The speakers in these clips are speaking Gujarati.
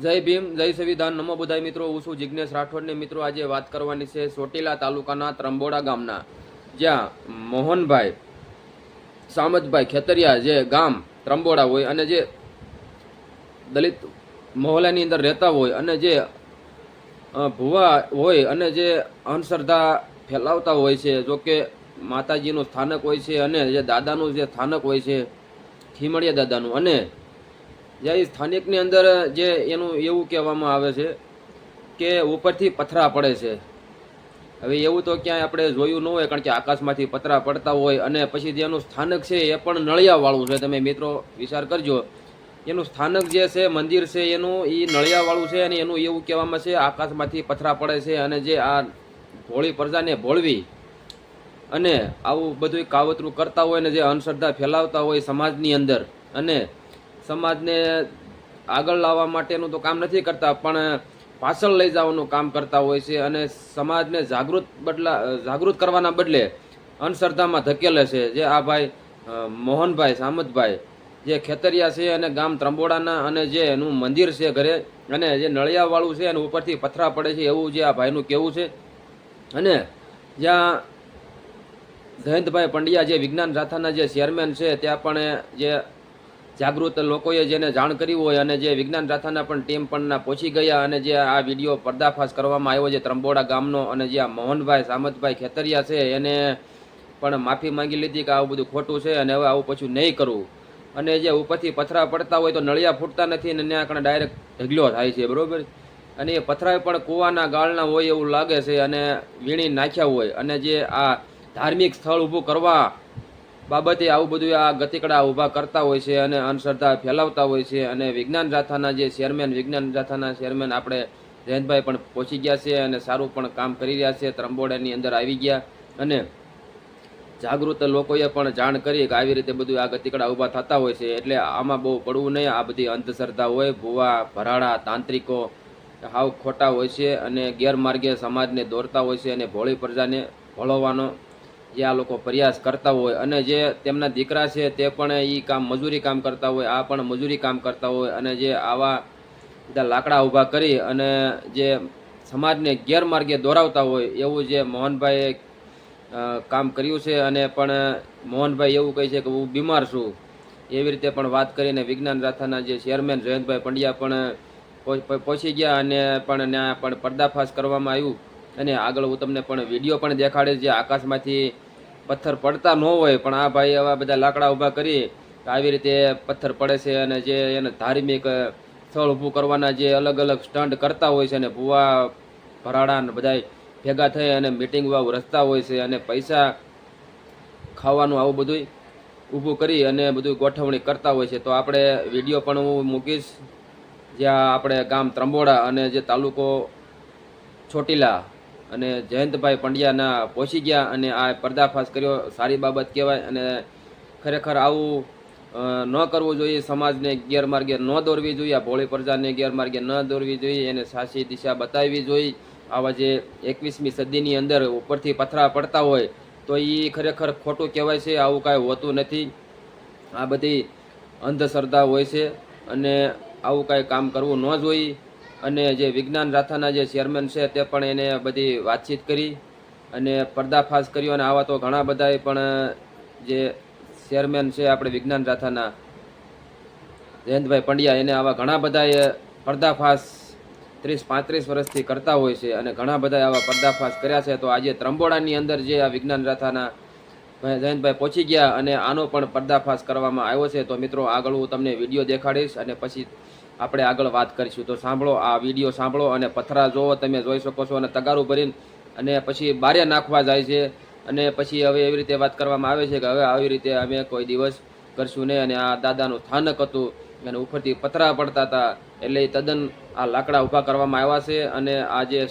જય ભીમ, જય સંવિધાન. નમો બધાય મિત્રો, હું છું જિજ્ઞેશ રાઠોડને મિત્રો, આજે વાત કરવાની છે ચોટીલા તાલુકાના ત્રંબોડા ગામના. જ્યાં મોહનભાઈ, સામતભાઈ ખેતરિયા જે ગામ ત્રંબોડા હોય અને જે દલિત મહોલ્લાની અંદર રહેતા હોય અને જે ભુવા હોય અને જે અંધશ્રદ્ધા ફેલાવતા હોય છે, જો કે માતાજીનું સ્થાનક હોય છે અને જે દાદાનું જે સ્થાનક હોય છે, ખીમડિયા દાદાનું અને જે સ્થાનિકની અંદર જે એનું એવું કહેવામાં આવે છે કે ઉપરથી પથરા પડે છે. હવે એવું તો ક્યાંય આપણે જોયું ન હોય, કારણ કે આકાશમાંથી પતરા પડતા હોય અને પછી જેનું સ્થાનક છે એ પણ નળિયાવાળું છે. તમે મિત્રો વિચાર કરજો, એનું સ્થાનક જે છે, મંદિર છે, એનું એ નળિયાવાળું છે અને એનું એવું કહેવામાં છે, આકાશમાંથી પથરા પડે છે અને જે આ ભોળી પ્રજાને ભોળવી અને આવું બધું કાવતરું કરતા હોય ને જે અંધશ્રદ્ધા ફેલાવતા હોય સમાજની અંદર અને સમાજને આગળ લાવવા માટેનું તો કામ નથી કરતા, પણ પાછળ લઈ જવાનું કામ કરતા હોય છે અને સમાજને જાગૃત બદલા જાગૃત કરવાના બદલે અંધશ્રદ્ધામાં ધકેલે છે. જે આ ભાઈ મોહનભાઈ, સામતભાઈ જે ખેતરિયા છે અને ગામ ત્રંબોડાના અને જે એનું મંદિર છે ઘરે અને જે નળિયાવાળું છે અને ઉપરથી પથરા પડે છે એવું જે આ ભાઈનું કહેવું છે. અને જ્યાં જયંતભાઈ પંડ્યા જે વિજ્ઞાન રાથાના જે ચેરમેન છે, ત્યાં પણ જે જાગૃત લોકોએ જેને જાણ કરી હોય અને જે વિજ્ઞાન રાથાના પણ ટીમ પણના પહોંચી ગયા અને જે આ વીડિયો પર્દાફાશ કરવામાં આવ્યો છે ત્રંબોડા ગામનો અને જે આ મોહનભાઈ સામતભાઈ ખેતરિયા છે, એને પણ માફી માંગી લીધી કે આવું બધું ખોટું છે અને હવે આવું પછી નહીં કરવું અને જે ઉપરથી પથરા પડતા હોય તો નળિયા ફૂટતા નથી અને ત્યાં કણે ડાયરેક્ટ ઢગલો થાય છે, બરોબર? અને એ પથરા પણ કૂવાના ગાળના હોય એવું લાગે છે અને વીણી નાખ્યા હોય. અને જે આ ધાર્મિક સ્થળ ઊભું કરવા બાબતે આવું બધું આ ગતિકડા ઊભા કરતા હોય છે અને અંધશ્રદ્ધા ફેલાવતા હોય છે અને વિજ્ઞાન રાથાના જે ચેરમેન વિજ્ઞાન રાથાના ચેરમેન આપણે જયંતભાઈ પણ પહોંચી ગયા છે અને સારું પણ કામ કરી રહ્યા છે. ત્રંબોડાની અંદર આવી ગયા અને જાગૃત લોકોએ પણ જાણ કરી કે આવી રીતે બધું આ ગતિકડા ઊભા થતા હોય છે. એટલે આમાં બહુ પડવું નહીં. આ બધી અંધશ્રદ્ધા હોય, ભુવા, ભરાડા, તાંત્રિકો હાવ ખોટા હોય છે અને ગેરમાર્ગે સમાજને દોરતા હોય છે અને ભોળી પ્રજાને ભોળવવાનો જે આ લોકો પ્રયાસ કરતા હોય અને જે તેમના દીકરા છે તે પણ એ કામ મજૂરી કામ કરતા હોય, આ પણ મજૂરી કામ કરતા હોય અને જે આવા બધા લાકડા ઊભા કરી અને જે સમાજને ગેરમાર્ગે દોરાવતા હોય એવું જે મોહનભાઈએ કામ કર્યું છે અને પણ મોહનભાઈ એવું કહે છે કે હું બીમાર છું. એવી રીતે પણ વાત કરીને વિજ્ઞાન રાથાના જે ચેરમેન જયંતભાઈ પંડ્યા પણ પહોં- પહોં- પહોંચી ગયા અને પણ ત્યાં પણ પર્દાફાશ કરવામાં આવ્યું. અને આગળ હું તમને પણ વીડિયો પણ દેખાડીશ, જે આકાશમાંથી પથ્થર પડતા ન હોય, પણ આ ભાઈ આવા બધા લાકડા ઊભા કરી આવી રીતે પથ્થર પડે છે અને જે એને ધાર્મિક સ્થળ ઊભું કરવાના જે અલગ અલગ સ્ટન્ટ કરતા હોય છે અને ભૂવા, ભરાડા ને બધાય ભેગા થઈ અને મિટિંગ રસ્તા હોય છે અને પૈસા ખાવાનું આવું બધું ઊભું કરી અને બધું ગોઠવણી કરતા હોય છે. તો આપણે વીડિયો પણ હું મૂકીશ. જ્યાં આપણે ગામ ત્રંબોડા અને જે તાલુકો ચોટીલા અને જયંતભાઈ પંડ્યાના પહોંચી ગયા અને આ પર્દાફાશ કર્યો. સારી બાબત કહેવાય અને ખરેખર આવું ન કરવું જોઈએ. સમાજને ગેરમાર્ગે ન દોરવી જોઈએ. આ ભોળી પ્રજાને ગેરમાર્ગે ન દોરવી જોઈએ. એને સાચી દિશા બતાવવી જોઈએ. આવા જે એકવીસમી સદીની અંદર ઉપરથી પથરા પડતા હોય, તો એ ખરેખર ખોટું કહેવાય છે. આવું કાંઈ હોતું નથી. આ બધી અંધશ્રદ્ધા હોય છે અને આવું કાંઈ કામ કરવું ન જોઈએ. અને જે વિજ્ઞાન રાથાના જે ચેરમેન છે તે પણ એને બધી વાતચીત કરી અને પર્દાફાશ કર્યો અને આવા તો ઘણા બધાએ પણ જે ચેરમેન છે આપણે વિજ્ઞાન રાથાના, જયંતભાઈ પંડ્યા, એને આવા ઘણા બધાએ પર્દાફાશ ત્રીસ પાંત્રીસ વર્ષથી કરતા હોય છે અને ઘણા બધા આવા પર્દાફાશ કર્યા છે. તો આજે ત્રંબોડાની અંદર જે આ વિજ્ઞાન રાથાના જયંતભાઈ પહોંચી ગયા અને આનો પણ પર્દાફાશ કરવામાં આવ્યો છે. તો મિત્રો આગળ હું તમને વીડિયો દેખાડીશ અને પછી આપણે આગળ વાત કરીશું. તો સાંભળો, આ વીડિયો સાંભળો અને પથરા જોવો, તમે જોઈ શકો છો. અને તગારું ભરીને અને પછી બારે નાખવા જાય છે. અને પછી હવે એવી રીતે વાત કરવામાં આવે છે કે હવે આવી રીતે અમે કોઈ દિવસ કરશું નહીં. અને આ દાદાનું સ્થાનક હતું. અને ઉપરથી પથરા પડતા હતા. એટલે તદ્દન આ લાકડા ઊભા કરવામાં આવ્યા છે. અને આ જે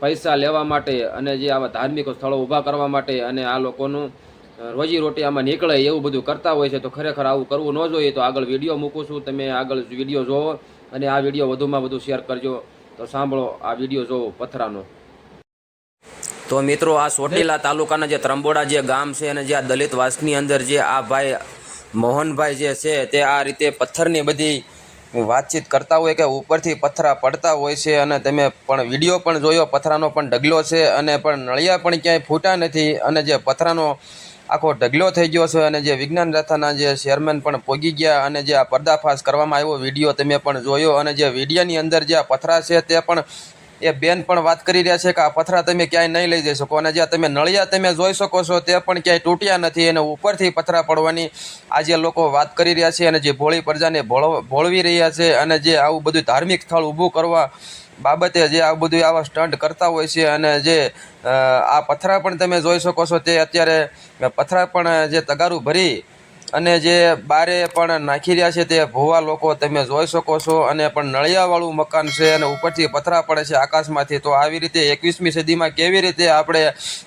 પૈસા લેવા માટે અને જે આવા ધાર્મિક સ્થળો ઊભા કરવા માટે અને આ લોકોનું રોજી રોટી આમાં નીકળે એવું બધું કરતા હોય છે, તો ખરેખર આવું કરવું ન જોઈએ. તો આગળ વીડિયો મૂકું છું, તમે આગળ વીડિયો જોવો અને આ વીડિયો વધુમાં વધુ શેર કરજો. તો સાંભળો આ વીડિયો જોવો પથરાનો. તો મિત્રો, આ ચોટીલા તાલુકાના જે ત્રંબોડા જે ગામ છે અને જે આ દલિત વાસની અંદર જે આ ભાઈ મોહનભાઈ જે છે, તે આ રીતે પથ્થરની બધી વાતચીત કરતા હોય કે ઉપરથી પથરા પડતા હોય છે અને તમે પણ વીડિયો પણ જોયો, પથરાનો પણ ઢગલો છે અને પણ નળિયા પણ ક્યાંય ફૂટા નથી અને જે પથરાનો આખો ઢગલો થઈ ગયો છે અને જે વિજ્ઞાન રથાના જે ચેરમેન પણ પોગી ગયા અને જે આ પર્દાફાશ કરવામાં આવ્યો વીડિયો તમે પણ જોયો અને જે વિડીયોની અંદર જે આ પથરા છે તે પણ એ બેન પણ વાત કરી રહ્યા છે કે આ પથરા તમે ક્યાંય નહીં લઈ જઈ શકો અને જ્યાં તમે નળિયા તમે જોઈ શકો છો તે પણ ક્યાંય તૂટ્યા નથી અને ઉપરથી પથરા પડવાની આજે લોકો વાત કરી રહ્યા છે અને જે ભોળી પ્રજાને ભોળ ભોળવી રહ્યા છે અને જે આવું બધું ધાર્મિક સ્થળ ઊભું કરવા બાબતે જે આ બધું આવા સ્ટન્ટ કરતા હોય છે અને જે આ પથરા પણ તમે જોઈ શકો છો તે અત્યારે પથરા પણ જે તગારું ભરી અને જે બારે પણ નાખી રહ્યા છે તે ભોવા લોકો તમે જોઈ શકો છો. અને પણ નળિયાવાળું મકાન છે અને ઉપરથી પથરા પડે છે આકાશમાંથી. તો આવી રીતે એકવીસમી સદીમાં કેવી રીતે આપણે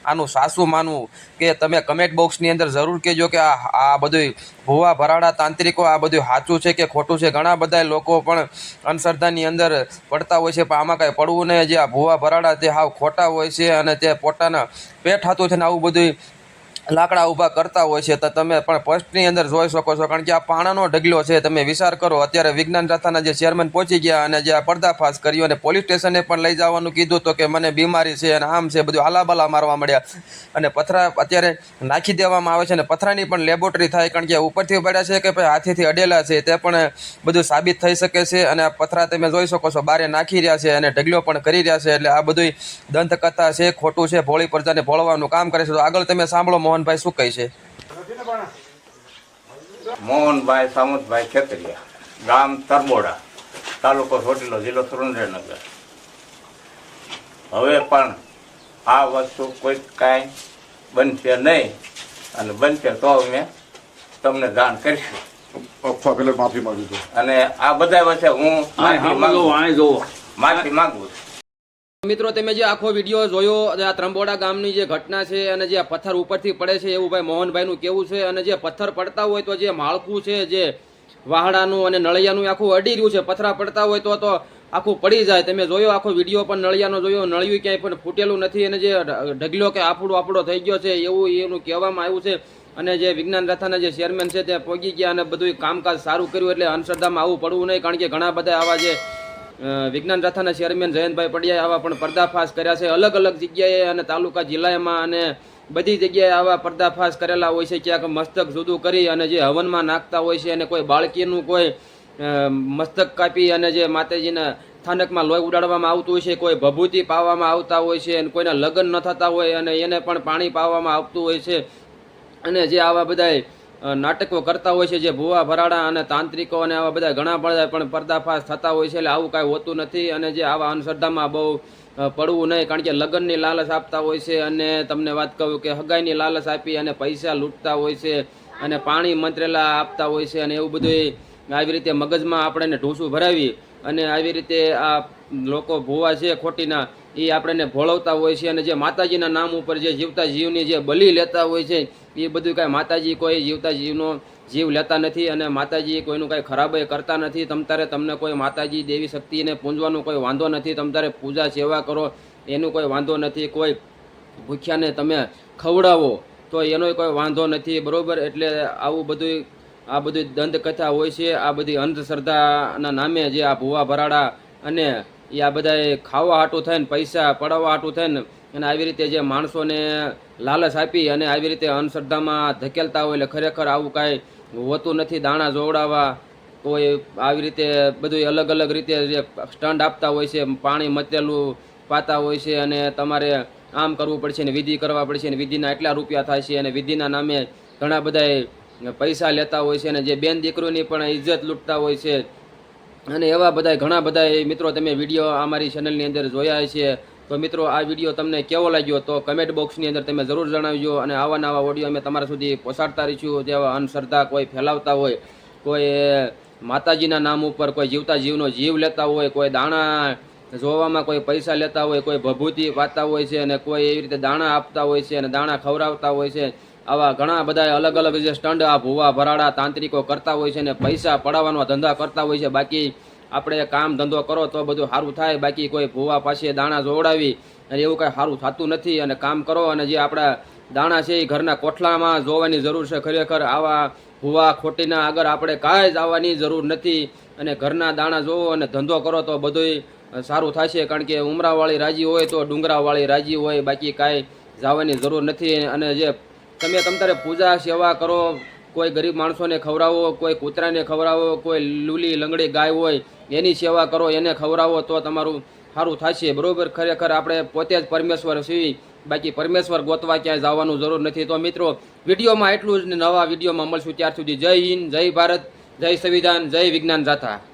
આનું સાસું માનવું કે તમે કમેન્ટ બોક્સની અંદર જરૂર કહેજો કે આ આ બધું ભૂવા ભરાડા તાંત્રિકો, આ બધું સાચું છે કે ખોટું છે? ઘણા બધા લોકો પણ અંધશ્રદ્ધાની અંદર પડતા હોય છે, પણ આમાં કાંઈ પડવું નહીં. જે આ ભૂવા ભરાડા તે હાવ ખોટા હોય છે અને તે પોતાના પેટ હાથું ને આવું બધું લાકડા ઊભા કરતા હોય છે, તો તમે પણ પોસ્ટની અંદર જોઈ શકો છો, કારણ કે આ પાણાનો ઢગલો છે, તમે વિચાર કરો, અત્યારે વિજ્ઞાન રથાના જે ચેરમેન પહોંચી ગયા અને જે આ પર્દાફાશ કર્યો અને પોલીસ સ્ટેશને પણ લઈ જવાનું કીધું તો કે મને બીમારી છે અને આમ છે, બધું આલાબાલા મારવા મળ્યા અને પથરા અત્યારે નાખી દેવામાં આવે છે અને પથરાની પણ લેબોરેટરી થાય, કારણ કે ઉપરથી પડ્યા છે કે ભાઈ હાથીથી અડેલા છે, તે પણ બધું સાબિત થઈ શકે છે અને આ પથરા તમે જોઈ શકો છો, બારે નાખી રહ્યા છે અને ઢગલો પણ કરી રહ્યા છે, એટલે આ બધું દંતકથા છે, ખોટું છે, ભોળી પ્રજાને ભોળવાનું કામ કરે છે. તો આગળ તમે સાંભળો મોહનભાઈ શું કહે છે? મોહનભાઈ સામંતભાઈ ખેતરિયા ગામ તરબોડા તાલુકો ચોટીલો જિલ્લો સુરેન્દ્રનગર. હવે પણ આ વસ્તુ કોઈ કાંઈ બનશે નહીં અને બનશે તો અમે તમને જાણ કરીશું. અફવા પેલા માફી માંગુ છું. અને આ બધા વચ્ચે હું માફી માંગુ માફી માંગુ છું. મિત્રો, તમે જે આખો વીડિયો જોયો આ ત્રંબોડા ગામની જે ઘટના છે અને જે પથ્થર ઉપરથી પડે છે એવું ભાઈ મોહનભાઈનું કેવું છે અને જે પથ્થર પડતા હોય તો જે માળખું છે, જે વાહડાનું અને નળિયાનું આખું અડી રહ્યું છે, પથરા પડતા હોય તો તો આખું પડી જાય. તમે જોયો આખો વીડિયો પણ નળિયાનો જોયો, નળિયું ક્યાંય પણ ફૂટેલું નથી અને જે ઢગલો કે આફડો આફડો થઈ ગયો છે એવું એનું કહેવામાં આવ્યું છે અને જે વિજ્ઞાન રથાના જે ચેરમેન છે તે પહોંચી ગયા અને બધું કામકાજ સારું કર્યું એટલે અંધશ્રદ્ધામાં આવું પડવું નહીં. કારણ કે ઘણા બધા આવા જે વિજ્ઞાન રથાના ચેરમેન જયંતભાઈ પડિયાએ આવા પણ પર્દાફાશ કર્યા છે. અલગ અલગ જગ્યાએ અને તાલુકા જિલ્લામાં અને બધી જગ્યાએ આવા પર્દાફાશ કરેલા હોય છે. ક્યાંક મસ્તક જુદું કરી અને જે હવનમાં નાખતા હોય છે અને કોઈ બાળકીનું કોઈ મસ્તક કાપી અને જે માતાજીના સ્થાનકમાં લોહી ઉડાડવામાં આવતું હોય છે, કોઈ ભભૂતિ પાવામાં આવતા હોય છે અને કોઈના લગ્ન ન થતા હોય અને એને પણ પાણી પાવામાં આવતું હોય છે. અને જે આવા બધા નાટકો કરતા હોય છે જે ભુવા, ભરાડા અને તાંત્રિકો અને આવા બધા ઘણા બધા પણ પર્દાફાશ થતા હોય છે એટલે આવું કાંઈ હોતું નથી અને જે આવા અંધશ્રદ્ધામાં બહુ પડવું નહીં કારણ કે લગ્નની લાલચ આપતા હોય છે અને તમને વાત કહું કે હગાઈની લાલચ આપી અને પૈસા લૂંટતા હોય છે અને પાણી મંત્રેલા આપતા હોય છે અને એવું બધું આવી રીતે મગજમાં આપણને ઢૂંસું ભરાવી અને આવી રીતે આ લોકો ભુવા છે ખોટીના એ આપણને ભોળવતા હોય છે અને જે માતાજીના નામ ઉપર જે જીવતા જીવની જે બલિ લેતા હોય છે એ બધું કાંઈ માતાજી કોઈ જીવતા જીવનો જીવ લેતા નથી અને માતાજી કોઈનું કાંઈ ખરાબાઈ કરતા નથી. તમ તારે તમને કોઈ માતાજી દેવી શક્તિને પૂંજવાનો કોઈ વાંધો નથી. તમ તારે પૂજા સેવા કરો, એનું કોઈ વાંધો નથી. કોઈ ભૂખ્યાને તમે ખવડાવો, તો એનોય કોઈ વાંધો નથી. બરાબર? એટલે આવું બધું આ બધી દંતકથા હોય છે. આ બધી અંધશ્રદ્ધાના નામે જે આ ભૂવા ભરાડા અને એ આ બધાએ ખાવા હાટું થઈને પૈસા પડાવવા હાટું થઈને અને આવી રીતે જે માણસોને લાલચ આપી અને આવી રીતે અંધશ્રદ્ધામાં ધકેલતા હોય એટલે ખરેખર આવું કાંઈ હોતું નથી, દાણા જોવડાવવા કોઈ આવી રીતે બધું અલગ અલગ રીતે જે સ્ટંડ આપતા હોય છે, પાણી મતેલું પાતા હોય છે અને તમારે આમ કરવું પડશે ને વિધિ કરવા પડશે ને વિધિના એટલા રૂપિયા થાય છે અને વિધિના નામે ઘણા બધા પૈસા લેતા હોય છે અને જે બેન દીકરીની પણ ઇજ્જત લૂંટતા હોય છે અને એવા બધા ઘણા બધા મિત્રો તમે વીડિયો અમારી ચેનલની અંદર જોયા છે તો મિત્રો, આ વીડિયો તમને કેવો લાગ્યો તો કમેન્ટ બોક્સની અંદર તમે જરૂર જણાવજો અને આવા નવા ઓડિયો અમે તમારા સુધી પહોંચાડતા રહીશું. જેવા અંધશ્રદ્ધા કોઈ ફેલાવતા હોય, કોઈ માતાજીના નામ ઉપર કોઈ જીવતા જીવનો જીવ લેતા હોય, કોઈ દાણા જોવામાં કોઈ પૈસા લેતા હોય, કોઈ ભભૂતિ પાતા હોય છે અને કોઈ એવી રીતે દાણા આપતા હોય છે અને દાણા ખવડાવતા હોય છે આવા ઘણા બધા અલગ અલગ જે સ્ટંડ આ ભૂવા ભરાડા તાંત્રિકો કરતા હોય છે અને પૈસા પડાવવાનો ધંધા કરતા હોય છે, બાકી આપણે કામ ધંધો કરો તો બધું સારું થાય, બાકી કોઈ ભૂવા પાસે દાણા જોવડાવી અને એવું કાંઈ સારું થતું નથી અને કામ કરો અને જે આપણા દાણા છે એ ઘરના કોઠલામાં જોવાની જરૂર છે, ખરેખર આવા ભૂવા ખોટીના આગળ આપણે કાંઈ જ આવવાની જરૂર નથી અને ઘરના દાણા જોવો અને ધંધો કરો તો બધુંય સારું થશે, કારણ કે ઉમરાવાળી રાજી હોય તો ડુંગરાવાળી રાજી હોય, બાકી કાંઈ જવાની જરૂર નથી અને જે તમે તમતારે પૂજા, સેવા કરો, કોઈ ગરીબ માણસોને ખવડાવો, કોઈ કૂતરાને ખવડાવો, કોઈ લૂલી લંગડી ગાય હોય, એની સેવા કરો, એને ખવડાવો તો તમારું સારું થશે. બરોબર? ખરેખર આપણે પોતે જ પરમેશ્વર છીએ. બાકી પરમેશ્વર ગોતવા ક્યાંય જવાનું જરૂર નથી. તો મિત્રો, વિડીયોમાં એટલું જ નવા વિડીયોમાં મળશું. ત્યાર સુધી જય હિન્દ, જય ભારત, જય સંવિધાન, જય વિજ્ઞાન જાથા.